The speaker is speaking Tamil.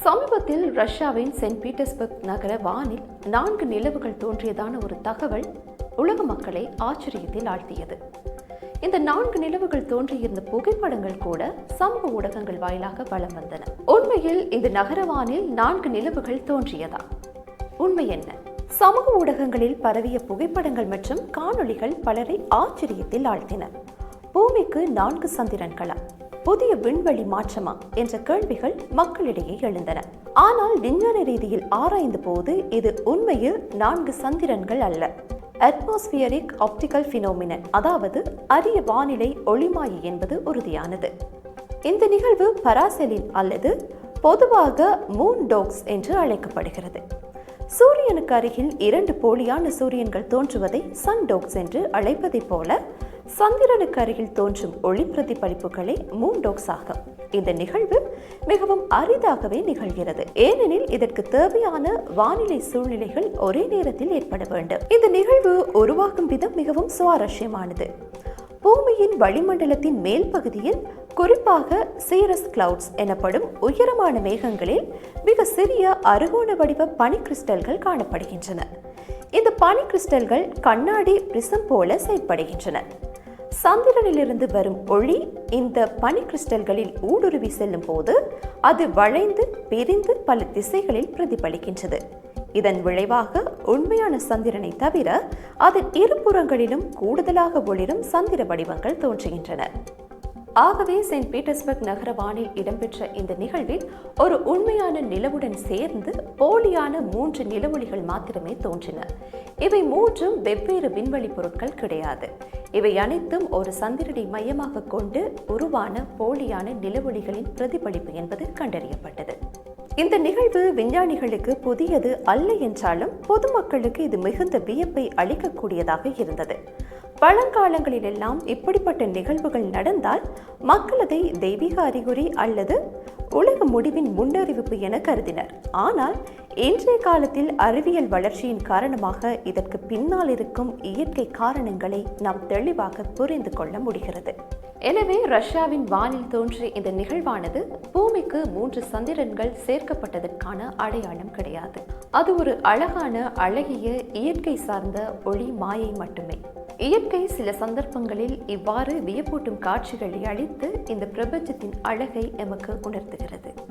சமீபத்தில் ரஷ்யாவின் சென்ட் பீட்டர்ஸ்பர்க் நகர வானில் நான்கு நிலவுகள் தோன்றியதான ஒரு தகவல் உலக மக்களை ஆச்சரியத்தில் ஆழ்த்தியது. இந்த நான்கு நிலவுகள் தோன்றியிருந்த புகைப்படங்கள் கூட சமூக ஊடகங்கள் வாயிலாக வலம் வந்தன. உண்மையில் இந்த நகரவானில் நான்கு நிலவுகள் தோன்றியதா? உண்மை என்ன? சமூக ஊடகங்களில் பரவிய புகைப்படங்கள் மற்றும் காணொளிகள் பலரை ஆச்சரியத்தில் ஆழ்த்தின. பூமிக்கு நான்கு சந்திரன்களா புதிய விண்வெளி மாற்றமா என்ற கேள்விகள் மக்களிடையே எழுந்தன. ஆனால் விஞ்ஞான ரீதியில் ஆராய்ந்த போது இது உண்மையில் நான்கு சந்திரன்கள் அல்ல. அட்மாஸ்பியரிக் ஆப்டிக்கல் பினோமினன் அதாவது அரிய வானிலை ஒளிமாயி என்பது உறுதியானது. இந்த நிகழ்வு பராசெலின் அல்லது பொதுவாக மூன் டோக்ஸ் என்று அழைக்கப்படுகிறது. சூரியனுக்கு அருகில் இரண்டு போலியான சூரியன்கள் தோன்றுவதை சன் டோக்ஸ் என்று அழைப்பதைப் போல சந்திரனுக்கு அருகில் தோன்றும் ஒளி பிரதிபலிப்புகளே மூண்டோக்ஸாகும் இந்த நிகழ்வு மிகவும் அரிதாகவே நிகழ்கிறது. ஏனெனில் இதற்கு தேவையான வானிலை சூழ்நிலைகள் ஒரே நேரத்தில் ஏற்பட வேண்டும். இந்த நிகழ்வு உருவாகும் விதம் மிகவும் சுவாரஸ்யமானது. பூமியின் வளிமண்டலத்தின் மேல் பகுதியில் குறிப்பாக சீரஸ் கிளவுட்ஸ் எனப்படும் உயரமான மேகங்களில் மிக சிறிய அருகோண வடிவ பனி கிறிஸ்டல்கள் காணப்படுகின்றன. இந்த பனி கிறிஸ்டல்கள் கண்ணாடி பிரிசம் போல செயல்படுகின்றன சந்திரனிலிருந்து வரும் ஒளி இந்த பனி கிறிஸ்டல்களில் ஊடுருவி செல்லும் போது அது வளைந்து பிரிந்து பல திசைகளில் பிரதிபலிக்கின்றது. இதன் விளைவாக உண்மையான சந்திரனை தவிர அதன் இருபுறங்களிலும் கூடுதலாக ஒளிரும் சந்திர வடிவங்கள் தோன்றுகின்றன. ஆகவே செயின்ட் பீட்டர்ஸ்பர்க் நகரவானில் இடம்பெற்ற இந்த நிகழ்வில் ஒரு உண்மையான நிலவுடன் சேர்ந்து போலியான மூன்று நிலவொளிகள் மாத்திரமே தோன்றின. இவை மூன்றும் வெவ்வேறு விண்வெளி பொருட்கள் கிடையாது. இவை அனைத்தும் ஒரு சந்திரனை மையமாக கொண்டு உருவான போலியான நிலவொளிகளின் பிரதிபலிப்பு என்பது கண்டறியப்பட்டது. இந்த நிகழ்வு விஞ்ஞானிகளுக்கு புதியது அல்ல என்றாலும் பொதுமக்களுக்கு இது மிகுந்த வியப்பை அளிக்கக்கூடியதாக இருந்தது. பழங்காலங்களிலெல்லாம் இப்படிப்பட்ட நிகழ்வுகள் நடந்தால் மக்கள் அதை தெய்வீக அறிகுறி அல்லது உலக முடிவின் முன்னறிவிப்பு என கருதினர். ஆனால் இன்றைய காலத்தில் அறிவியல் வளர்ச்சியின் காரணமாக இதற்கு பின்னால் இருக்கும் இயற்கை காரணங்களை நாம் தெளிவாக புரிந்து கொள்ள முடிகிறது. எனவே ரஷ்யாவின் வானில் தோன்றிய இந்த நிகழ்வானது பூமிக்கு மூன்று சந்திரன்கள் சேர்க்கப்பட்டதற்கான அடையாளம் கிடையாது. அது ஒரு அழகான அழகிய இயற்கை சார்ந்த ஒளி மாயை மட்டுமே. இயற்கை சில சந்தர்ப்பங்களில் இவ்வாறு வியப்பூட்டும் காட்சிகளை அளித்து இந்த பிரபஞ்சத்தின் அழகை எமக்கு உணர்த்துகிறது.